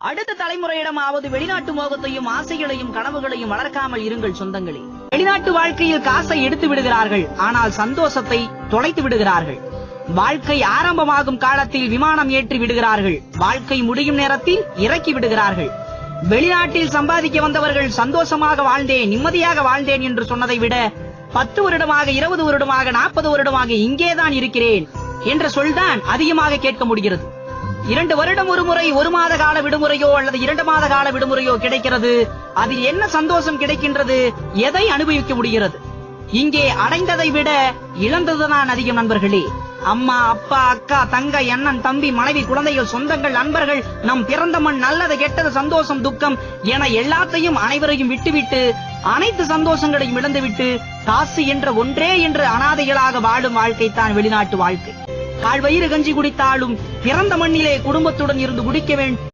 அடுத்த தலைமுறையிடமாவது வெளிநாட்டு மோகத்தையும் ஆசைகளையும் கனவுகளையும் வளர்க்காமல் இருங்கள் சொந்தங்களே. வெளிநாட்டு வாழ்க்கையில் காசை எடுத்து விடுகிறார்கள் ஆனால் சந்தோஷத்தை தொலைத்து விடுகிறார்கள். வாழ்க்கை ஆரம்பமாகும் காலத்தில் விமானம் ஏற்றி விடுகிறார்கள் வாழ்க்கை முடியும் நேரத்தில் இறக்கி விடுகிறார்கள். வெளிநாட்டில் சம்பாதிக்க வந்தவர்கள் சந்தோஷமாக வாழ்ந்தேன் நிம்மதியாக வாழ்ந்தேன் என்று சொன்னதை விட பத்து வருடமாக இருபது வருடமாக நாற்பது வருடமாக இங்கேதான் இருக்கிறேன் என்ற சொல்தான் அதிகமாக கேட்க முடிகிறது. இரண்டு வருடம் ஒரு முறை ஒரு மாத கால விடுமுறையோ அல்லது இரண்டு மாத கால விடுமுறையோ கிடைக்கிறது. அதில் என்ன சந்தோஷம் கிடைக்கின்றது? எதை அனுபவிக்க முடிகிறது? இங்கே அடைந்ததை விட இழந்ததுதான் அதிகம் நண்பர்களே. அம்மா அப்பா அக்கா தங்க அண்ணன் தம்பி மனைவி குழந்தைகள் சொந்தங்கள் நண்பர்கள் நம் பிறந்த மண் நல்லது கெட்டது சந்தோஷம் துக்கம் என எல்லாத்தையும் அனைவரையும் விட்டுவிட்டு அனைத்து சந்தோஷங்களையும் இழந்துவிட்டு காசு என்ற ஒன்றே என்று அனாதைகளாக வாழும் வாழ்க்கை தான் வெளிநாட்டு வாழ்க்கை. கால் வயிறு கஞ்சி குடித்தாலும் பிறந்த மண்ணிலே குடும்பத்துடன் இருந்து குடிக்க வேண்டும்.